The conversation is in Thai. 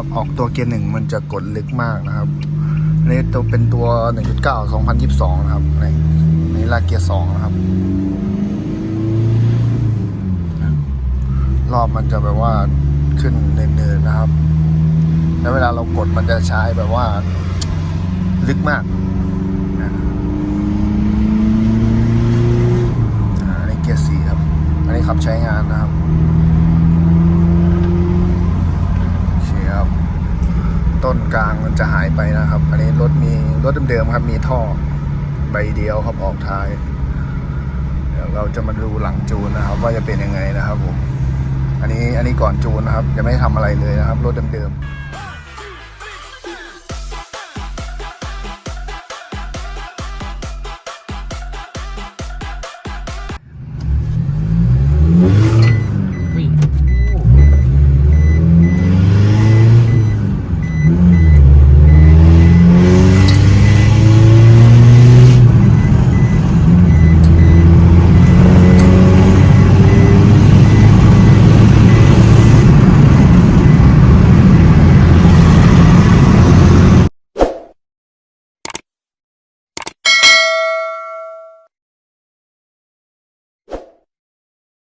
นะครับ ออกตัวเกียร์หนึ่งมันจะกดลึกมากนะครับนี่ตัวเป็นตัว 1.9 2022 นะครับในในลากเกียร์สองนะครับ รอบมันจะแบบว่าขึ้นเนินๆนะครับ แล้วเวลาเรากดมันจะใช้แบบว่าลึกมากนะอันนี้เกียร์สี่ครับ อันนี้ขับใช้งานนะครับโอเคครับ ต้นกลางมันจะหายไปนะครับ อันนี้รถมีรถเดิมๆครับ มีท่อใบเดียวครับออกท้าย เดี๋ยวเราจะมาดูหลังจูนนะครับ ว่าจะเป็นยังไงนะครับผม อันนี้อันนี้ก่อนจูนนะครับ จะไม่ทำอะไรเลยนะครับ รถเดิมๆ